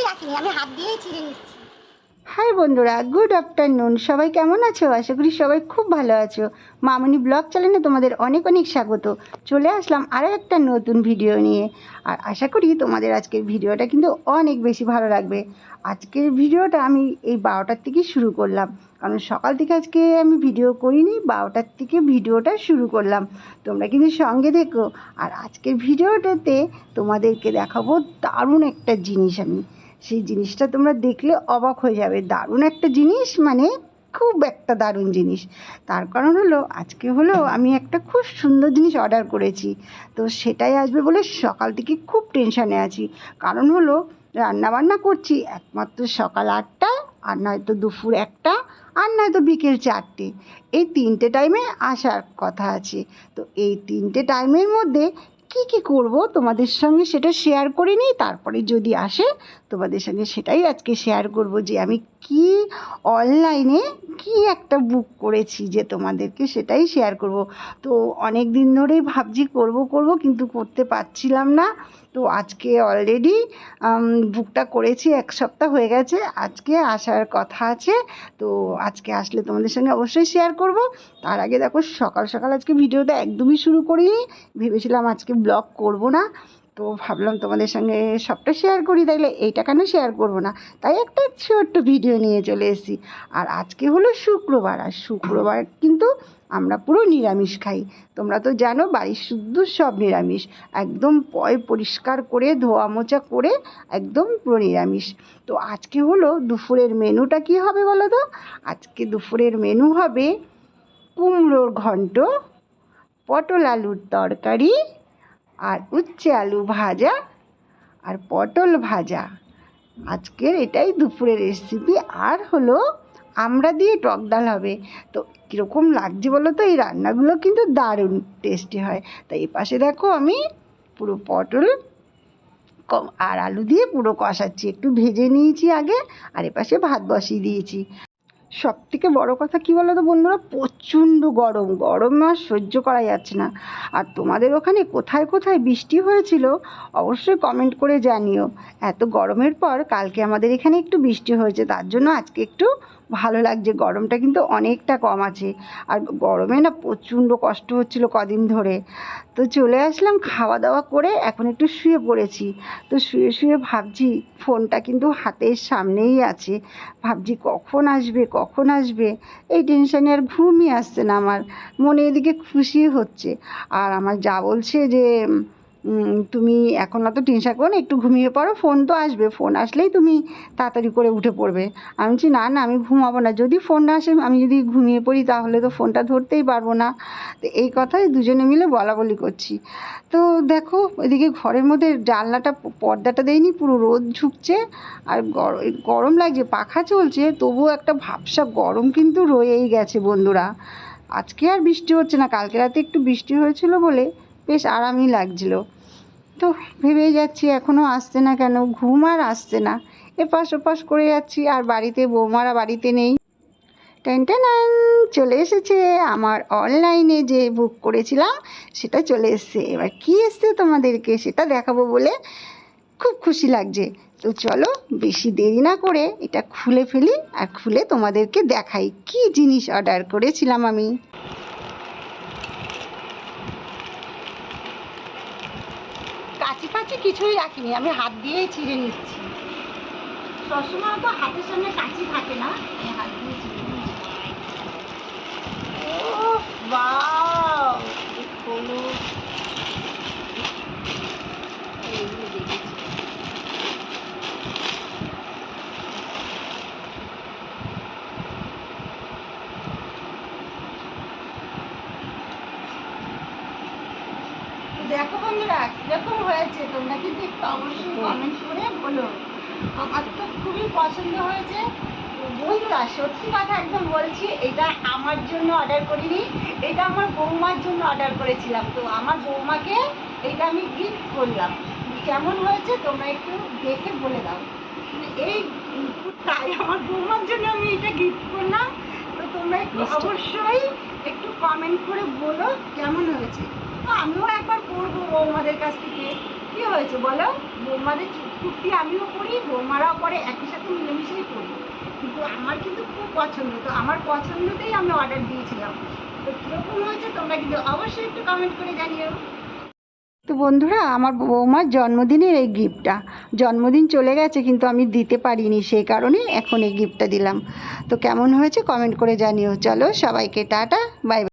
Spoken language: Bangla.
কিছুই রাখিনি, আমি হাত দিয়েই ছিঁড়ে নিচ্ছি। হাই বন্ধুরা, গুড আফটারনুন। সবাই কেমন আছো? আশা করি সবাই খুব ভালো আছো। মামনি ব্লগ চ্যানেলে তোমাদের অনেক অনেক স্বাগত। চলে আসলাম আরও একটা নতুন ভিডিও নিয়ে। আর আশা করি তোমাদের আজকের ভিডিওটা কিন্তু অনেক বেশি ভালো লাগবে। আজকের ভিডিওটা আমি এই বারোটার থেকে শুরু করলাম। কারণ সকাল থেকে আজকে আমি ভিডিও করিনি, বারোটার থেকে ভিডিওটা শুরু করলাম। তোমরা কিন্তু সঙ্গে দেখো আর আজকের ভিডিওটাতে তোমাদেরকে দেখাবো দারুণ একটা জিনিস আমি। সেই জিনিসটা তোমরা দেখলে অবাক হয়ে যাবে। দারুণ একটা জিনিস মানে খুব একটা দারুণ জিনিস। তার কারণ হলো, আজকে হলো আমি একটা খুব সুন্দর জিনিস অর্ডার করেছি। তো সেটাই আসবে বলে সকাল থেকে খুব টেনশানে আছি। কারণ হলো, রান্নাবান্না করছি একমাত্র সকাল আটটা, আর নয়তো দুপুর একটা, আর নয়তো বিকেল চারটে। এই তিনটে টাইমে আসার কথা আছে। তো এই তিনটে টাইমের মধ্যে কি কি করব তোমাদের সঙ্গে সেটা শেয়ার করে নিই, তারপরে যদি আসে তোমাদের সঙ্গে সেটাই আজকে শেয়ার করব যে আমি কি অনলাইনে কি একটা বুক করেছি যে তোমাদেরকে সেটাই শেয়ার করব। তো অনেক দিন ধরেই ভাবছি করব করব কিন্তু করতে পারছিলাম না। তো আজকে অলরেডি বুকটা করেছি, এক সপ্তাহ হয়ে গেছে, আজকে আসার কথা আছে। তো আজকে আসলে তোমাদের সঙ্গে অবশ্যই শেয়ার করব। তার আগে দেখো, সকাল সকাল আজকে ভিডিওটা একদমই শুরু করিনি। ভেবেছিলাম আজকে ব্লগ করব না। তো ভাবলাম তোমাদের সঙ্গে সবটা শেয়ার করি, তাইলে এইটা কেন শেয়ার করব না। তাই একটা ছোট্ট ভিডিও নিয়ে চলে এসেছি। আর আজকে হলো শুক্রবার, আর শুক্রবার কিন্তু আমরা পুরো নিরামিষ খাই। তোমরা তো জানো, বাড়ির শুদ্ধ সব নিরামিষ। একদম পয় পরিষ্কার করে, ধোয়া মোচা করে একদম পুরো নিরামিষ। তো আজকে হলো দুপুরের মেনুটা কি হবে বলো তো? আজকে দুপুরের মেনু হবে কুমড়োর ঘন্ট, পটল আলুর তরকারি আর উচ্ছে আলু ভাজা আর পটল ভাজা। আজকের এটাই দুপুরের রেসিপি আর হলো আমরা দিয়ে টক ডাল হবে। তো কীরকম লাগছে বলো তো? এই রান্নাগুলো কিন্তু দারুণ টেস্টি হয়। তাই এই পাশে দেখো আমি পুরো পটল আর আলু দিয়ে পুরো কষাচ্ছি। একটু ভেজে নিয়েছি আগে, আর এপাশে ভাত বসিয়ে দিয়েছি। সব থেকে বড়ো কথা কি বলো তো বন্ধুরা? প্রচণ্ড গরম। গরম আর সহ্য করা যাচ্ছে না। আর তোমাদের ওখানে কোথায় কোথায় বৃষ্টি হয়েছিল? অবশ্যই কমেন্ট করে জানিও। এত গরমের পর কালকে আমাদের এখানে একটু বৃষ্টি হয়েছে। তার জন্য আজকে একটু ভালো লাগছে। গরমটা কিন্তু অনেকটা কম আছে। আর গরমে না প্রচণ্ড কষ্ট হচ্ছিল কদিন ধরে। তো চলে আসলাম খাওয়া দাওয়া করে এখন একটু শুয়ে পড়েছি। তো শুয়ে শুয়ে ভাবছি ফোনটা কিন্তু হাতের সামনেই আছে। ভাবছি কখন আসবে কখন আসবে? এই টেনশানে আর ঘুমই আসছে না আমার। মনে এদিকে খুশি হচ্ছে। আর আমার যা বলছে যে তুমি এখন অত টেনশন করো না, একটু ঘুমিয়ে পড়ো ফোন তো আসবে ফোন আসলেই তুমি তাড়াতাড়ি করে উঠে পড়বে। আমি বলছি, না না, আমি ঘুমাবো না, যদি ফোন না আসে, আমি যদি ঘুমিয়ে পড়ি, তাহলে তো ফোনটা ধরতেই পারব না। তো এই কথাই দুজনে মিলে বলা বলি করছি। তো দেখো, এদিকে ঘরের মধ্যে জানলাটা পর্দাটা দেয়নি, পুরো রোদ ঝুঁকছে, আর গর- গরম লাগছে, পাখা চলছে, তবুও একটা ভাবসা গরম কিন্তু রয়েই গেছে বন্ধুরা। আজকে আর বৃষ্টি হচ্ছে না, কালকে রাতে একটু বৃষ্টি হয়েছিল বলে বেশ আরামই লাগছিল। তো ভেবেই যাচ্ছি এখনও আসছে না কেন, ঘুম আর আসছে না। এপাশ ওপাশ করে যাচ্ছি, আর বাড়িতে বৌমারা বাড়িতে নেই। টেন চলে এসেছে আমার অনলাইনে যে বুক করেছিলাম, সেটা চলে এসেছে। এবার কি এসছে তোমাদেরকে সেটা দেখাবো বলে খুব খুশি লাগছে। তো চলো বেশি দেরি না করে এটা খুলে ফেলি আর খুলে তোমাদেরকে দেখাই। কি জিনিস অর্ডার করেছিলাম আমি? ফাছি কিছুই রাখিনি আমি হাত দিয়েই ছিঁড়ে নিচ্ছি। সবসময় তো হাতের সামনে কাঁচি থাকে না? আমি হাত দিয়ে ছিঁড়ে নিচ্ছি। ওহ, wow! কি হলুদ। এই যে দেখেছি। তো দেখো বন্ধুরা কীরকম হয়েছে তোমরা কিন্তু একটু অবশ্যই কমেন্ট করে বলো। আমার তো খুবই পছন্দ হয়েছে। বন্ধুরা সত্যি কথা একদম বলছি এটা আমার জন্য অর্ডার করিনি এটা আমার বৌমার জন্য অর্ডার করেছিলাম। তো আমার বৌমাকে এটা আমি গিফট করলাম। কেমন হয়েছে তোমরা একটু দেখে বলে দাও। এই তাই আমার বৌমার জন্য আমি এটা গিফট করলাম। তো তোমরা একটু অবশ্যই একটু কমেন্ট করে বলো কেমন হয়েছে। আমিও একবার করব বৌমাদের কাছ থেকে। কি হয়েছে বলো? বৌমাদের কুর্তি আমিও পরি, বৌমারাও পরে একই সাথে মিলেমিশেই পরি। কিন্তু আমার কিন্তু খুব পছন্দ, তো আমার পছন্দতেই আমি অর্ডার দিয়েছিলাম। তো কীরকম হয়েছে তোমরা কিন্তু অবশ্যই একটু কমেন্ট করে জানিও। তো বন্ধুরা, আমার বৌমার জন্মদিনের এই গিফটটা জন্মদিন চলে গেছে কিন্তু আমি দিতে পারিনি, সেই কারণে এখন এই গিফটটা দিলাম। তো কেমন হয়েছে কমেন্ট করে জানিও। চলো সবাইকে টাটা বাই